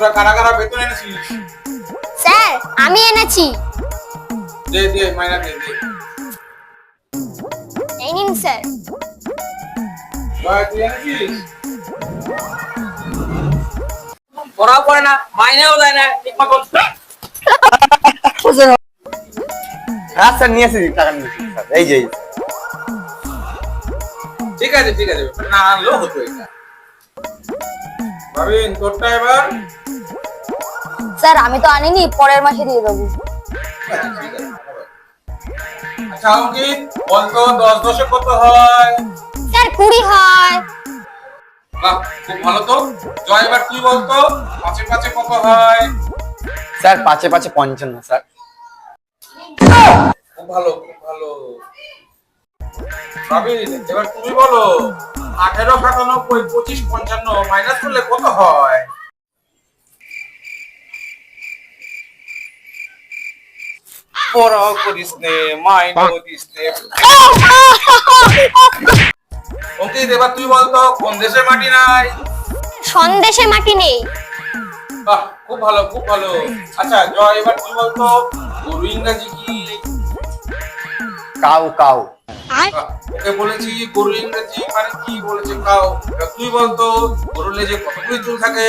তোরা কারা কারা বেতন এনেছিস স্যার আমি এনেছি। দে দে মাইনা দে দে। এই নিন স্যার। তুই এনেছিস? পড়াও করে না মাইনেও দেয় না ঠিক মতো হ্যাঁ নিয়ে এসেছি টাকা নিয়ে এই যে। ঠিক আছে ঠিক আছে না আনলেও হতো এটা। ভাবিন তোরটা এবার? স্যার আমি তো আনিনি পরের মাসে দিয়ে দেবো। আচ্ছা অঙ্কিত বলতো দশ দশে কত হয়? স্যার কুড়ি হয়। বাহ খুব ভালো তো। জয় এবার তুই বলতো পাঁচে পাঁচে কত হয়? স্যার পাঁচে পাঁচে পঞ্চান্ন স্যার। খুব ভালো খুব ভালো। ভাবিন এবার তুমি বলো আঠেরো সাতানব্বই পঁচিশ পঞ্চান্ন মাইনাস করলে কত হয়? পড়াও করিস নে মাইন্ডও দিস নে। অঙ্কিত এবার তুই বলতো কোন দেশে মাটি নাই? সন্দেশে মাটি নেই। বাহ খুব ভালো খুব ভালো। আচ্ছা জয় এবার তুই বলতো গরু ইংরাজি কি? Cow cow. ওকে বলেছি গরু ইংরেজি মানে কি বলেছে কাও এবার তুই বলতো গরুর লেজে কতগুলি চুল থাকে?